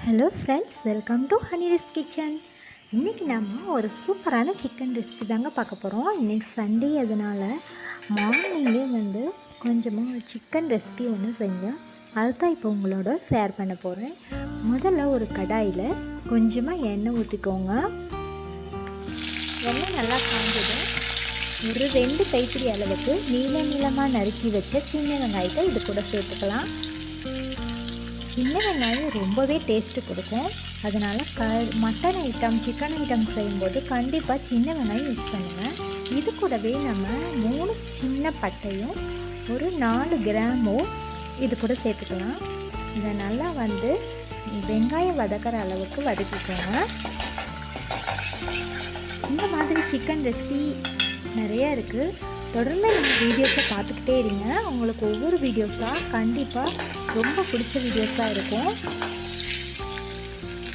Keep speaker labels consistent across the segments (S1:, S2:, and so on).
S1: Hello friends welcome to ஹனிரிஸ் kitchen இன்றைக்கி நம்ம ஒரு சூப்பரான சிக்கன் ரெசிபி தாங்க பார்க்க போகிறோம் இன்றைக்கி சண்டே அதனால் மார்னிங்கே வந்து கொஞ்சமாக ஒரு சிக்கன் ரெசிபி ஒன்று செஞ்சேன் அதுதான் இப்போ உங்களோட ஷேர் பண்ண போகிறேன் முதல்ல ஒரு கடாயில் கொஞ்சமாக எண்ணெய் ஊற்றிக்கோங்க எண்ணெய் நல்லா காஞ்சது ஒரு ரெண்டு கைப்பிடி அளவுக்கு நீள நீளமாக நறுக்கி வச்ச சின்ன வெங்காயத்தை இது கூட சேர்த்துக்கலாம். சின்ன வெங்காயம் ரொம்பவே டேஸ்ட்டு கொடுக்கும். அதனால் க மட்டன் ஐட்டம் சிக்கன் ஐட்டம் செய்யும்போது கண்டிப்பாக சின்ன வெங்காயம் யூஸ் பண்ணுங்கள் இது கூடவே நம்ம மூணு சின்ன பட்டையும் ஒரு நாலு கிராமும் இது கூட சேர்த்துக்கலாம். இதை நல்லா வந்து வெங்காயம் வதக்கிற அளவுக்கு வதக்கிக்கோங்க. இந்த மாதிரி சிக்கன் ரெசிபி நிறையா இருக்குது தொடர்ந்து நீங்கள் வீடியோஸை பார்த்துக்கிட்டே இருங்க. உங்களுக்கு ஒவ்வொரு வீடியோஸாக கண்டிப்பாக ரொம்ப பிடிச்ச வீடியோஸாக இருக்கும்.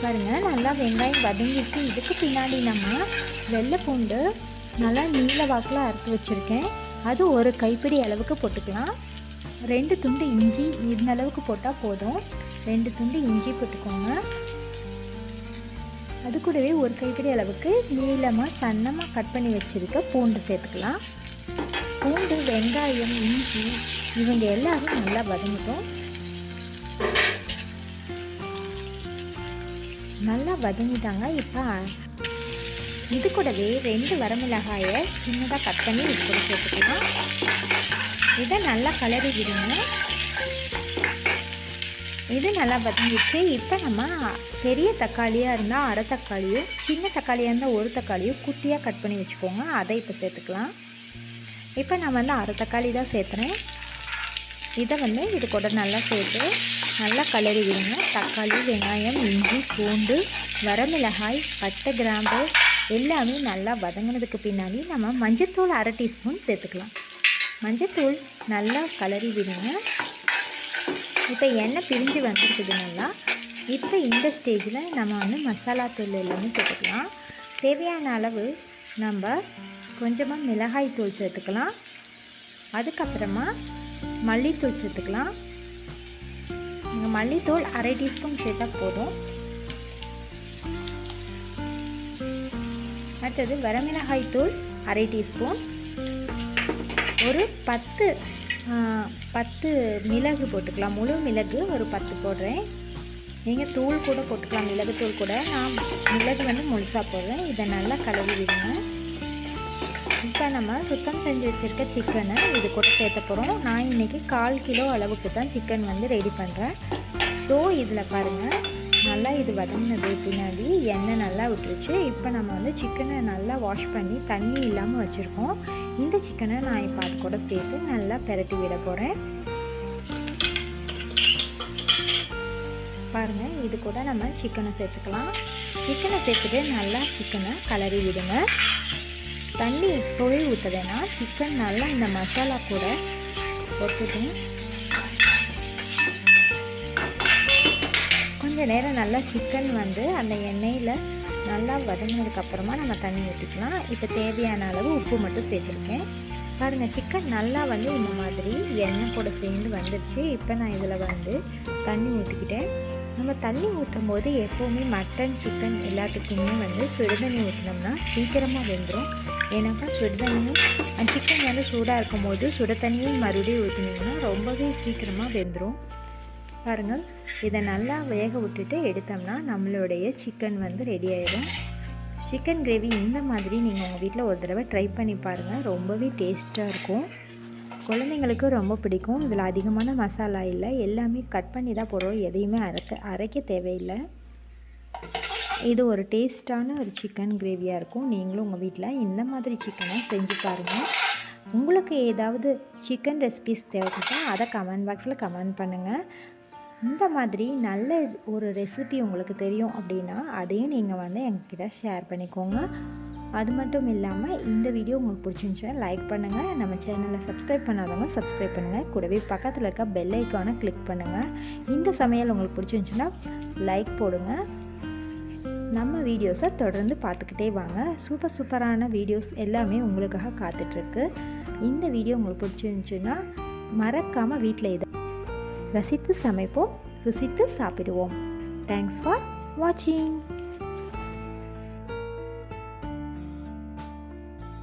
S1: பாருங்கள் நல்லா வெங்காயம் வதங்கிட்டு இதுக்கு பின்னாடி நம்ம வெள்ளை பூண்டு நல்லா நீல வாக்கில் அறுத்து வச்சுருக்கேன். அது ஒரு கைப்பிடி அளவுக்கு போட்டுக்கலாம். ரெண்டு துண்டு இஞ்சி இந்த அளவுக்கு போட்டால் போதும். ரெண்டு துண்டு இஞ்சி போட்டுக்கோங்க. அது கூடவே ஒரு கைப்பிடி அளவுக்கு நீளமாக சன்னமாக கட் பண்ணி வச்சுருக்க பூண்டு சேர்த்துக்கலாம். பூண்டு வெங்காயம் இஞ்சி இவங்க எல்லாரும் நல்லா வதங்கிட்டோம். நல்லா வதங்கிட்டாங்க. இப்போ இது கூடவே ரெண்டு வரமிளகாயை சின்னதாக கட் பண்ணி இது கூட சேர்த்துக்கலாம். இதை நல்லா கலரி விடுங்க. இது நல்லா வதங்கிச்சு இப்போ நம்ம பெரிய தக்காளியாக இருந்தால் அரை தக்காளியும் சின்ன தக்காளியாக இருந்தால் ஒரு தக்காளியும் குட்டியாக கட் பண்ணி வச்சுக்கோங்க. அதை இப்போ சேர்த்துக்கலாம். இப்போ நான் வந்து அரை தக்காளி தான் சேர்த்துறேன். இதை வந்து இது கூட நல்லா சேர்த்து நல்லா கலரி விடுங்க. தக்காளி வெங்காயம் இஞ்சி பூண்டு வரமிளகாய் பட்டை கிராம்பு எல்லாமே நல்லா வதங்கினதுக்கு பின்னாடி நம்ம மஞ்சத்தூள் அரை டீஸ்பூன் சேர்த்துக்கலாம். மஞ்சத்தூள் நல்லா கலரி விடுங்க. இப்போ எண்ணெய் பிரிஞ்சு வந்துருக்குது நல்லா. இப்போ இந்த ஸ்டேஜில் நம்ம வந்து மசாலா தூள் எல்லாமே சேர்த்துக்கலாம். தேவையான அளவு நம்ம கொஞ்சமாக மிளகாய் தூள் சேர்த்துக்கலாம். அதுக்கப்புறமா மல்லித்தூள் சேர்த்துக்கலாம். நீங்கள் மல்லித்தூள் அரை டீஸ்பூன் சேர்த்தா போதும். அடுத்தது வரமிளகாய் தூள் அரை டீஸ்பூன். ஒரு பத்து பத்து மிளகு போட்டுக்கலாம். முழு மிளகு ஒரு பத்து போடுறேன். நீங்கள் தூள் கூட போட்டுக்கலாம். மிளகு தூள் கூட. நான் மிளகு வந்து முழுசாக போடுறேன். இதை நல்லா கழுவி விடுங்க. இப்போ நம்ம சுத்தம் செஞ்சு வச்சுருக்க சிக்கனை இது கூட சேர்த்த போகிறோம் நான் இன்றைக்கி கால் கிலோ அளவுக்கு தான் சிக்கன் வந்து ரெடி பண்ணுறேன் ஸோ இதில் பாருங்கள் நல்லா இது வதங்கினது பின்னாடி எண்ணெய் நல்லா விட்டுருச்சு. இப்போ நம்ம வந்து சிக்கனை நல்லா வாஷ் பண்ணி தண்ணி இல்லாமல் வச்சுருக்கோம். இந்த சிக்கனை நான் இப்போ அது கூட சேர்த்து நல்லா பெரட்டி விட போகிறேன் பாருங்கள் இது கூட நம்ம சிக்கனை சேர்த்துக்கலாம். சிக்கனை சேர்த்துட்டு நல்லா சிக்கனை கலரி விடுங்க. தண்ணி இப்போவே ஊற்ற வேணாம் சிக்கன் நல்லா இந்த மசாலா கூட ஒட்டுட்டும் கொஞ்சம் நேரம் நல்லா சிக்கன் வந்து அந்த எண்ணெயில் நல்லா வதங்கினதுக்கப்புறமா நம்ம தண்ணி ஊற்றிக்கலாம் இப்போ தேவையான அளவு உப்பு மட்டும் சேர்த்துருக்கேன். பாருங்கள் சிக்கன் நல்லா வந்து இந்த மாதிரி எண்ணெய் கூட சேர்ந்து வந்துடுச்சு இப்போ நான் இதில் வந்து தண்ணி ஊற்றிக்கிட்டேன் நம்ம தண்ணி ஊற்றும் போது எப்போவுமே மட்டன் சிக்கன் எல்லாத்துக்குமே வந்து சுடுதண்ணி ஊற்றினோம்னா சீக்கிரமாக வெந்துடும் ஏன்னாக்கா சுடுதண்ணியும் சிக்கன் வந்து சூடாக இருக்கும்போது சுடு தண்ணியும் மறுபடியும் ஊற்றினீங்கன்னா ரொம்பவே சீக்கிரமாக வெந்துடும் பாருங்கள் இதை நல்லா வேக விட்டுட்டு எடுத்தோம்னா நம்மளுடைய சிக்கன் வந்து ரெடி ஆயிடும். சிக்கன் கிரேவி இந்த மாதிரி நீங்கள் உங்கள் வீட்டில் ஒரு தடவை ட்ரை பண்ணி பாருங்கள் ரொம்பவே டேஸ்ட்டாக இருக்கும். குழந்தைங்களுக்கு ரொம்ப பிடிக்கும். இதில் அதிகமான மசாலா இல்லை. எல்லாமே கட் பண்ணி தான் போடுறோம். எதையுமே அரைக்க அரைக்க தேவையில்லை. இது ஒரு டேஸ்ட்டான ஒரு சிக்கன் கிரேவியாக இருக்கும். நீங்களும் உங்கள் வீட்டில் இந்த மாதிரி சிக்கனை செஞ்சு பாருங்கள் உங்களுக்கு ஏதாவது சிக்கன் ரெசிபிஸ் தேவைப்பட்டால் அதை கமெண்ட் பாக்ஸில் கமெண்ட் பண்ணுங்கள் இந்த மாதிரி நல்ல ஒரு ரெசிபி உங்களுக்கு தெரியும் அப்படின்னா அதையும் நீங்கள் வந்து எங்ககிட்ட ஷேர் பண்ணிக்கோங்க. அது மட்டும் இல்லாமல் இந்த வீடியோ உங்களுக்கு பிடிச்சிருந்துச்சுன்னா லைக் பண்ணுங்கள் நம்ம சேனலை சப்ஸ்கிரைப் பண்ணாதவங்க சப்ஸ்கிரைப் பண்ணுங்கள் கூடவே பக்கத்தில் இருக்க பெல் ஐக்கானை கிளிக் பண்ணுங்கள் இந்த சமையல் உங்களுக்கு பிடிச்சிருந்துச்சுன்னா லைக் போடுங்கள் நம்ம வீடியோஸை தொடர்ந்து பார்த்துக்கிட்டே வாங்க. சூப்பர் சூப்பரான வீடியோஸ் எல்லாமே உங்களுக்காக காத்துட்ருக்கு. இந்த வீடியோ உங்களுக்கு பிடிச்சிருந்துச்சுன்னா மறக்காமல் வீட்டில் இதை ரசித்து சமைப்போம் ருசித்து சாப்பிடுவோம். தேங்க்ஸ் ஃபார் வாட்சிங்